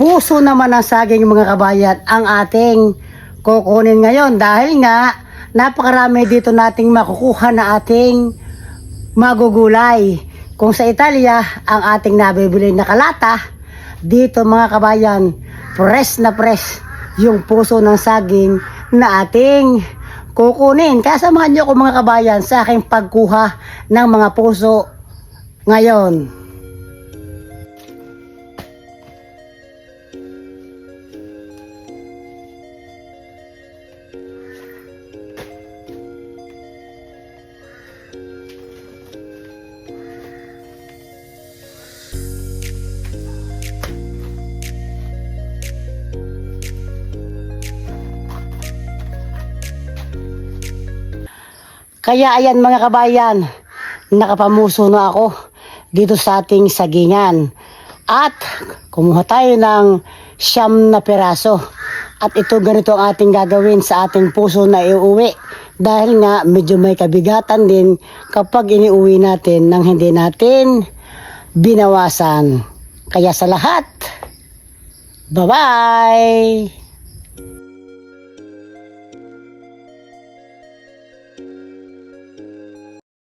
puso naman ng saging mga kabayan ang ating kukunin ngayon dahil nga napakarami dito nating makukuha na ating magugulay. Kung sa Italia, ang ating nabibili na kalata, dito mga kabayan, press na press yung puso ng saging na ating kukunin. Kaya samahan niyo ko mga kabayan sa aking pagkuha ng mga puso ngayon. Kaya ayan mga kabayan, nakapamuso na ako dito sa ating sagingan. At kumuha tayo ng siyam na peraso. At ito ganito ang ating gagawin sa ating puso na iuwi. Dahil nga medyo may kabigatan din kapag iniuwi natin nang hindi natin binawasan. Kaya sa lahat, bye-bye!